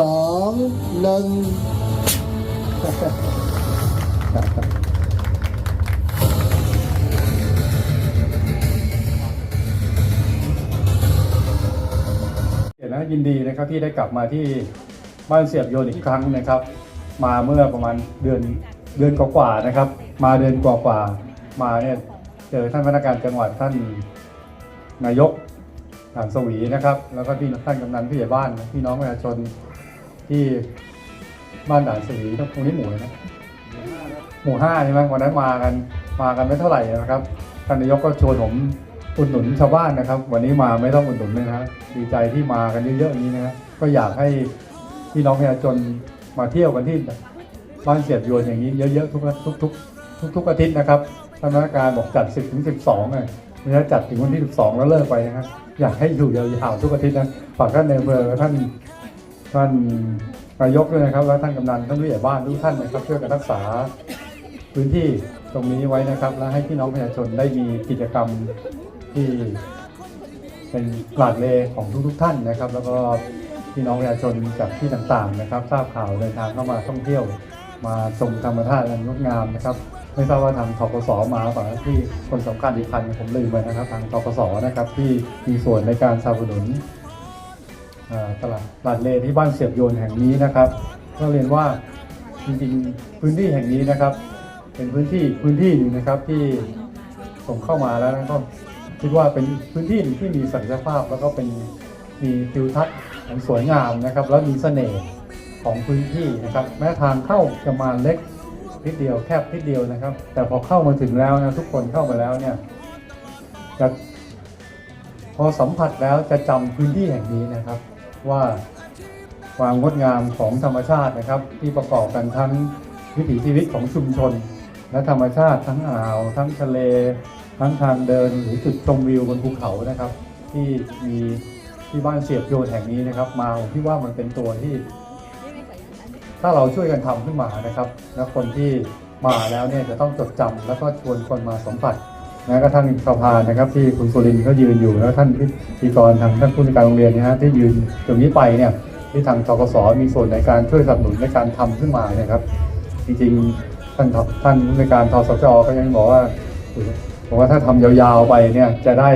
สองหนึ่งเห็นนะยินดีนะครับที่ได้กลับมาที่บ้านเสียบโยนอีกครั้งนะครับ มาเมื่อประมาณเดือนเดือนกว่าๆนะครับ มาเดือนกว่าๆมาเนี่ยเจอท่านพนักงานจังหวัดท่านนายกด่านสวีนะครับ แล้วก็พี่ท่านกำนันผู้ใหญ่บ้านพี่น้องประชาชน ที่บ้านด่านสวีตรงนี้หมู่เลยนะหมู่ห้าใช่ไหมวันนั้นมากันมากันไม่เท่าไหร่นะครับท่านนายกก็ชวนผมอุดหนุนชาวบ้านนะครับ วันนี้มาไม่ต้องอุดหนุนเลยนะดีใจที่มากันเยอะๆอย่างนี้นะครับก็อยากให้พี่น้องประชาชนมาเที่ยวกันที่บ้านเสียบยวนอย่างนี้เยอะๆทุกทุกทุกทุกทุกอาทิตย์นะครับท่านราชการบอกจัด 10ถึง12อะไม่ใช่จัดถึงวันที่ 12 แล้วเลิกไปนะครับอยากให้อยู่ยาวๆทุกอาทิตย์นะฝากท่านในอำเภอท่าน ท่านนายกด้วยนะครับ และท่านกำนันท่านผู้ใหญ่บ้านทุกท่านนะครับช่วยกันรักษาพื้นที่ตรงนี้ไว้นะครับ และให้พี่น้องประชาชนได้มีกิจกรรมที่เป็นปราดเลของทุกๆท่านนะครับ แล้วก็พี่น้องประชาชนจากที่ต่างๆนะครับ ทราบข่าวเดินทางเข้ามาท่องเที่ยว มาชมธรรมชาติอันงดงามนะครับไม่ทราบว่าทางทกสมาป่ะที่คนสำคัญอีกคันผมลืมไปนะครับ ทางทกสนะครับที่มีส่วนในการสนับสนุน ตลาดตลาดเลที่บ้านเสียบโยนแห่งนี้นะครับก็เรียนว่าจริงๆพื้นที่แห่งนี้นะครับ เป็นพื้นที่พื้นที่หนึ่งนะครับที่ผมเข้ามาแล้วก็คิดว่าเป็นพื้นที่หนึ่งที่มีศักยภาพ แล้วก็เป็นมีทิวทัศน์ันสวยงามนะครับ แล้วมีเสน่ห์ของพื้นที่นะครับ แม้ทางเข้าจะมาเล็กนิดเดียวแคบนิดเดียวนะครับ แต่พอเข้ามาถึงแล้วนะทุกคนเข้ามาแล้วเนี่ยจะพอสัมผัสแล้วจะจำพื้นที่แห่งนี้นะครับ ว่าความงดงามของธรรมชาตินะครับ ที่ประกอบกันทั้งวิถีชีวิตของชุมชน และธรรมชาติทั้งอ่าว ทั้งทะเล ทั้งทางเดินหรือจุดชมวิวบนภูเขานะครับ ที่มีที่บ้านเสียบโยนแห่งนี้นะครับมาผมคิดว่ามันเป็นตัวที่ ถ้าเราช่วยกันทำขึ้นมานะครับ แล้วคนที่มาแล้วเนี่ยจะต้องจดจำแล้วก็ชวนคนมาสัมผัส แม้กระทั่งสะพานนะครับที่คุณสุรินทร์เขายืนอยู่แล้วท่านพิธีกรทางท่านผู้ในวยการโรงเรียนนะฮะที่ยืนตรงนี้ไปเนี่ยที่ทางทกสมีส่วนในการช่วยสนับสนุนในการทำขึ้นมาเนะครับ จริงๆท่านท่านผู้ในวยการทสจก็ยังบอกว่าบอกว่าถ้าทำยาวๆไปเนี่ยจะได้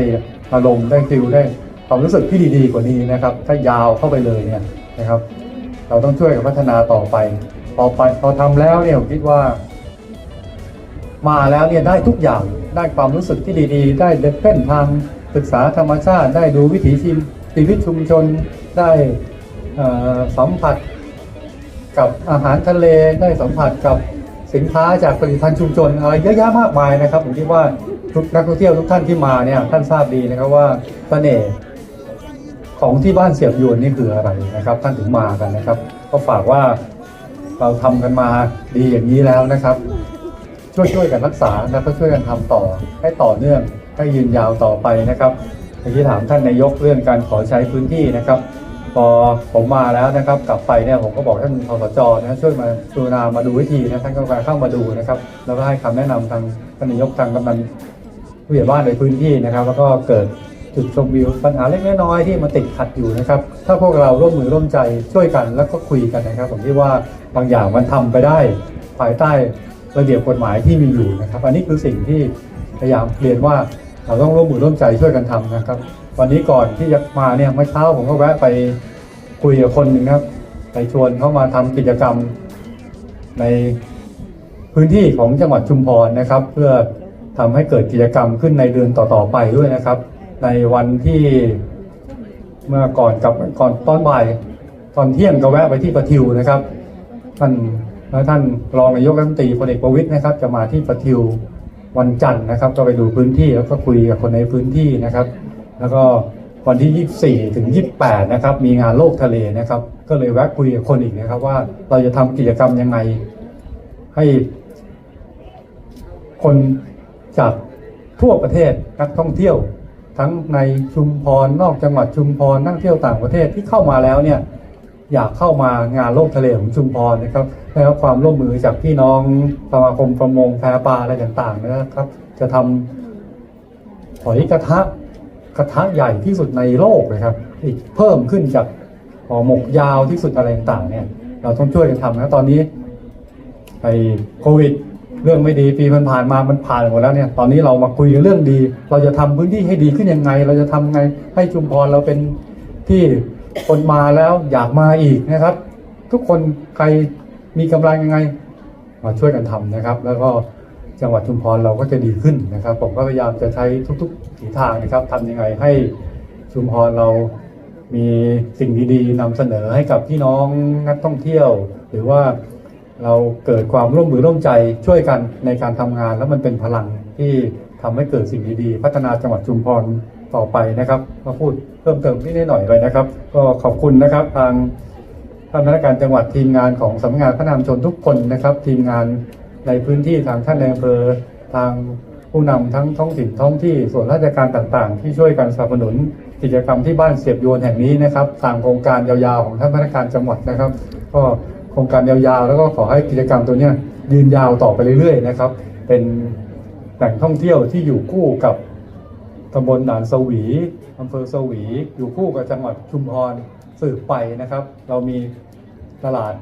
อารมณ์ได้ฟิลได้ความรู้สึกที่ดีๆกว่านี้นะครับ ถ้ายาวเข้าไปเลยเนี่ยนะครับ เราต้องช่วยกันพัฒนาต่อไปพอไปพอทำแล้วเนี่ยผมคิดว่า มาแล้วเนี่ยได้ทุกอย่างได้ความรู้สึกที่ดีๆ ได้เดินเส้นทางศึกษาธรรมชาติ ได้ดูวิถีชีวิตชุมชน ได้สัมผัสกับอาหารทะเลได้สัมผัสกับสินค้าจากผลิตภัณฑ์ชุมชนอะไรเยอะแยะมากมายนะครับผมคิดว่าทุกนักท่องเที่ยวทุกท่านที่มาเนี่ยท่านทราบดีนะครับว่าเสน่ห์ของที่บ้านเสียบยวนนี่คืออะไรนะครับ ท่านถึงมากันนะครับ ก็ฝากว่าเราทำกันมาดีอย่างนี้แล้วนะครับ ช่วยช่วยกันรักษาแล้วก็ช่วยกันทำต่อให้ต่อเนื่องให้ยืนยาวต่อไปนะครับเมื่อกี้ถามท่านนายกเรื่องการขอใช้พื้นที่นะครับพอผมมาแล้วนะครับ กลับไปเนี่ยผมก็บอกท่านทสจนะช่วยมาดูนามาดูวิธีนะท่านก็มาเข้ามาดูนะครับ แล้วก็ให้คำแนะนำทางท่านนายกทางกำนันผู้ใหญ่บ้านในพื้นที่นะครับ แล้วก็เกิดจุดชมวิวปัญหาเล็กน้อยที่มาติดขัดอยู่นะครับ ถ้าพวกเราร่วมมือร่วมใจช่วยกันแล้วก็คุยกันนะครับ ผมคิดว่าบางอย่างมันทำไปได้ภายใต้ ระเบียบกฎหมายที่มีอยู่นะครับ อันนี้คือสิ่งที่พยายามเรียนว่าเราต้องร่วมมือร่วมใจช่วยกันทำนะครับ วันนี้ก่อนที่จะมาเนี่ยเมื่อเช้าผมก็แวะไปคุยกับคนหนึ่งครับ ไปชวนเขามาทำกิจกรรมในพื้นที่ของจังหวัดชุมพรนะครับ เพื่อทำให้เกิดกิจกรรมขึ้นในเดือนต่อๆไปด้วยนะครับ ในวันที่เมื่อก่อนกับก่อนตอนบ่าย ตอนเที่ยงก็แวะไปที่ประทิวนะครับท่าน และท่านรองนายกรัฐมนตรีพลเอกประวิตยนะครับ จะมาที่ประทิววันจันทร์นะครับ ก็ไปดูพื้นที่แล้วก็คุยกับคนในพื้นที่นะครับ แล้วก็วันที่ 24 ถึง 28 นะครับ มีงานโลกทะเลนะครับ ก็เลยแวะคุยกับคนอีกนะครับ ว่าเราจะทำกิจกรรมยังไง ให้คนจากทั่วประเทศนักท่องเที่ยว ทั้งในชุมพรนอกจังหวัดชุมพรนักเที่ยวต่างประเทศที่เข้ามาแล้วเนี่ย อยากเข้ามางานโลกทะเลของชุมพรนะครับได้รับความร่วมมือจากพี่น้องสมาคมประมงแพปลาอะไรต่างๆนะครับ จะทำหอยกระทะกระทะใหญ่ที่สุดในโลกนะครับ อีกเพิ่มขึ้นจากหอหมกยาวที่สุดอะไรต่างๆเนี่ยเราต้องช่วยกันทำนะตอนนี้ไอ้โควิด เรื่องไม่ดีปีมันผ่านมามันผ่านหมดแล้วเนี่ย ตอนนี้เรามาคุยกันเรื่องดี เราจะทำพื้นที่ให้ดีขึ้นยังไง เราจะทำไงให้ชุมพรเราเป็นที่ คนมาแล้วอยากมาอีกนะครับ ทุกคนใครมีกำลังยังไง มาช่วยกันทำนะครับ แล้วก็จังหวัดชุมพรเราก็จะดีขึ้นนะครับ ผมก็พยายามจะใช้ทุกๆทิศทางนะครับทำยังไงให้ชุมพรเรามีสิ่งดีๆนำเสนอให้กับพี่น้องนักท่องเที่ยว หรือว่าเราเกิดความร่วมมือร่วมใจช่วยกันในการทำงาน แล้วมันเป็นพลังที่ทำให้เกิดสิ่งดีๆ พัฒนาจังหวัดชุมพร ต่อไปนะครับมาพูดเพิ่มเติมนิดหน่อยเลยนะครับ ก็ขอบคุณนะครับทางท่านพนักงานจังหวัดทีมงานของสำนักงานพัฒนามชนทุกคนนะครับ ทีมงานในพื้นที่ทางท่านในอำเภอทางผู้นำทั้งท้องถิ่นท้องที่ส่วนราชการต่างๆ ที่ช่วยกันสนับสนุนกิจกรรมที่บ้านเสียบโยนแห่งนี้นะครับตามโครงการยาวๆของท่านพนักงานจังหวัดนะครับ ก็โครงการยาวๆ แล้วก็ขอให้กิจกรรมตัวเนี้ยยืนยาวต่อไปเรื่อยๆนะครับ เป็นแหล่งท่องเที่ยวที่อยู่คู่กับ ตำบลด่านสวีอำเภอสวี อยู่คู่กับจังหวัดชุมพรสืบไปนะครับ เรามีตลาด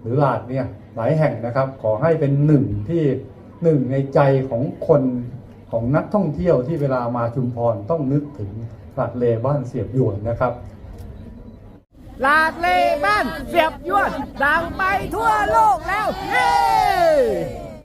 หรือหลาดเนี่ยหลายแห่งนะครับ ขอให้เป็นหนึ่งที่หนึ่งในใจของคนของนักท่องเที่ยวที่เวลามาชุมพรต้องนึกถึงตลาดเลบ้านเสียบหยวนนะครับลาดเลบ้านเสียบยวนดังไปทั่วโลกแล้วเย้